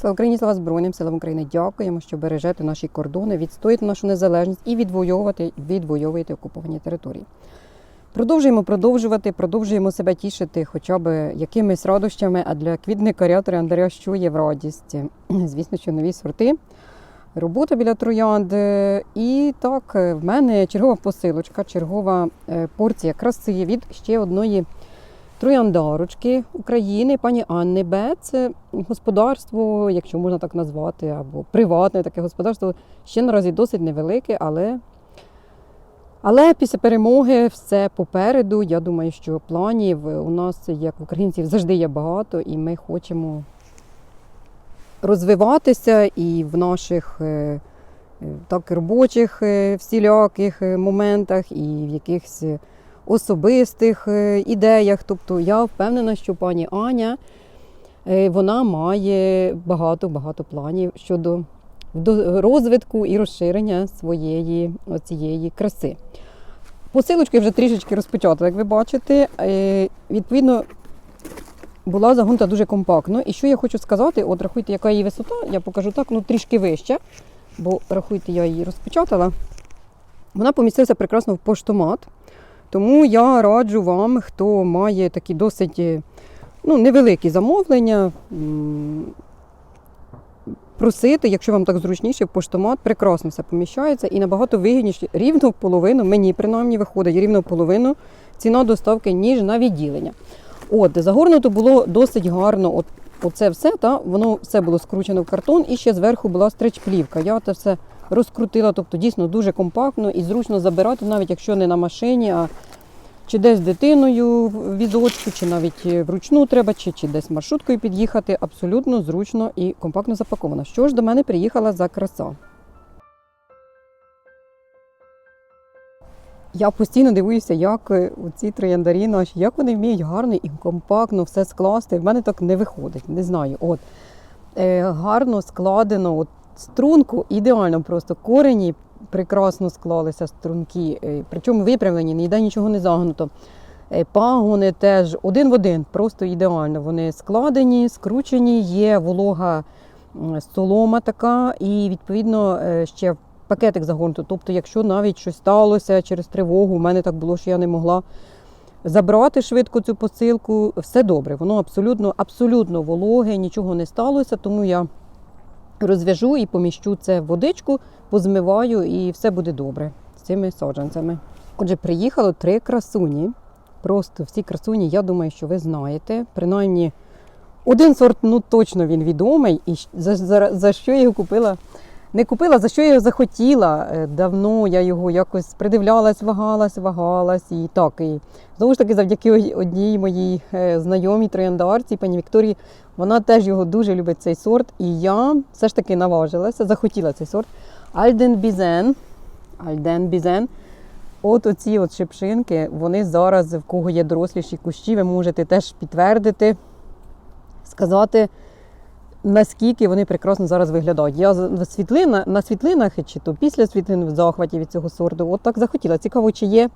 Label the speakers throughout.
Speaker 1: Слава Україні, слава Збройним силам України. Дякуємо, що бережете наші кордони, відстоїте нашу незалежність і відвоювати, відвоюєте окуповані території. Продовжуємо продовжувати, продовжуємо себе тішити хоча б якимись радощами, а для квітникаря Андрія що в радість. Звісно, що нові сорти, робота біля троянд. І так, в мене чергова посилочка, чергова е, порція краси від ще одної трояндарочки України, пані Анни Б. Це господарство, якщо можна так назвати, або приватне таке господарство. Ще наразі досить невелике, але, але після перемоги все попереду. Я думаю, що планів у нас, як українців, завжди є багато, і ми хочемо розвиватися і в наших. е, е, Так, робочих е, всіляких моментах і в якихось особистих е, ідеях. Тобто я впевнена, що пані Аня е, вона має багато-багато планів щодо розвитку і розширення своєї цієї краси. Посилочки вже трішечки розпочато, як ви бачите. Е, Відповідно, була загонта дуже компактно. І що я хочу сказати, от рахуйте, яка її висота, я покажу так, ну трішки вище, бо рахуйте, я її розпечатала. Вона помістилася прекрасно в поштомат. Тому я раджу вам, хто має такі досить е, ну, невеликі замовлення, просити, якщо вам так зручніше, поштомат прекрасно все поміщається і набагато вигідніше, рівно в половину, мені принаймні виходить рівно в половину ціна доставки, ніж на відділення. От, загорнуто було досить гарно. От, оце все, та, воно все було скручено в картон, і ще зверху була стрич-плівка. Я це все розкрутила, тобто дійсно дуже компактно і зручно забирати, навіть якщо не на машині, а чи десь дитиною в візочку, чи навіть е, вручну треба, чи, чи десь маршруткою під'їхати. Абсолютно зручно і компактно запакована. Що ж до мене приїхала за краса? Я постійно дивуюся, як е, ці трояндарі наші, як вони вміють гарно і компактно все скласти. В мене так не виходить, не знаю. От е, гарно складено, от струнку ідеально просто корені прекрасно склалися струнки, е, причому випрямлені, ніде нічого не загнуто. Е, Пагони теж один в один, просто ідеально. Вони складені, скручені, є волога солома така, і відповідно е, ще пакетик загорнуто. Тобто, якщо навіть щось сталося через тривогу, у мене так було, що я не могла забрати швидко цю посилку, все добре. Воно абсолютно, абсолютно вологе, нічого не сталося, тому я розв'яжу і поміщу це в водичку, позмиваю і все буде добре з цими саджанцями. Отже, приїхало три красуні. Просто всі красуні, я думаю, що ви знаєте. Принаймні, один сорт, ну точно він відомий, і за, за, за що я його купила. Не купила, за що я його захотіла. Е, Давно я його якось придивлялась, вагалась, вагалась. І так, і знову ж таки, завдяки одній моїй е, знайомій трояндарці, пані Вікторії, вона теж його дуже любить цей сорт. І я все ж таки наважилася, захотіла цей сорт. Альден Бізен. Альден Бізен. От оці от шипшинки, вони зараз, в кого є доросліші кущі, ви можете теж підтвердити, сказати, наскільки вони прекрасно зараз виглядають. Я на, світлина, на світлинах чи то після світлин в захваті від цього сорту, от так захотіла. Цікаво, чи є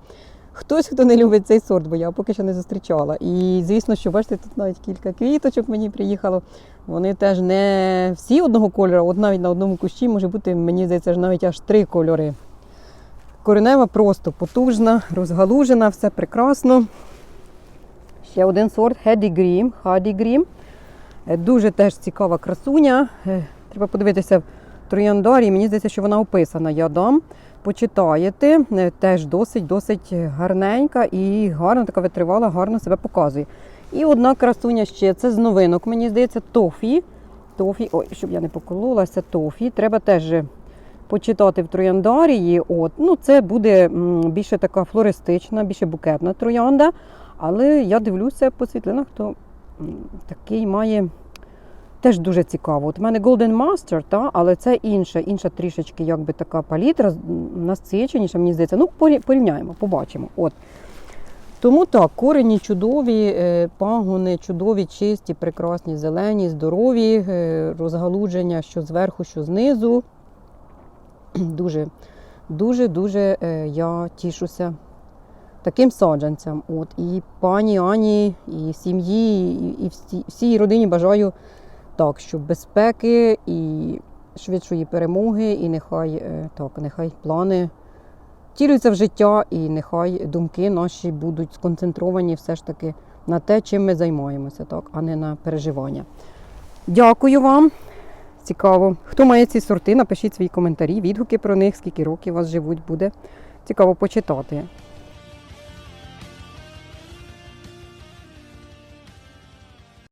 Speaker 1: хтось, хто не любить цей сорт, бо я поки що не зустрічала. І звісно, що бачите, тут навіть кілька квіточок мені приїхало. Вони теж не всі одного кольору, от навіть на одному кущі може бути, мені здається, навіть аж три кольори. Коренева просто потужна, розгалужена, все прекрасно. Ще один сорт Хеді Грім. Е, Дуже теж цікава красуня. Е, Треба подивитися в трояндарі. Мені здається, що вона описана. Я дам. Почитаєте. Е, Теж досить досить гарненька і гарно така витривала, гарно себе показує. І одна красуня ще це з новинок. Мені здається, тофі. Тофі, ой, щоб я не покололася, тофі. Треба теж почитати в трояндарії. От, ну, це буде більше така флористична, більше букетна троянда. Але я дивлюся по світлинах, то такий має теж дуже цікаво. От у мене Golden Master, та, але це інша, інша трішечки якби така палітра, насиченіша, мені здається. Ну, порівняємо, побачимо. От. Тому так, корені чудові, е, пагони чудові, чисті, прекрасні, зелені, здорові, е, розгалудження що зверху, що знизу. Дуже, дуже, дуже е, я тішуся таким саджанцям. От, і пані Ані, і сім'ї, і всій родині бажаю так, щоб безпеки і швидшої перемоги, і нехай е, так, нехай плани втілюються в життя, і нехай думки наші будуть сконцентровані все ж таки на те, чим ми займаємося, так, а не на переживання. Дякую вам. Цікаво. Хто має ці сорти, напишіть свої коментарі, відгуки про них, скільки років у вас живуть, буде цікаво почитати.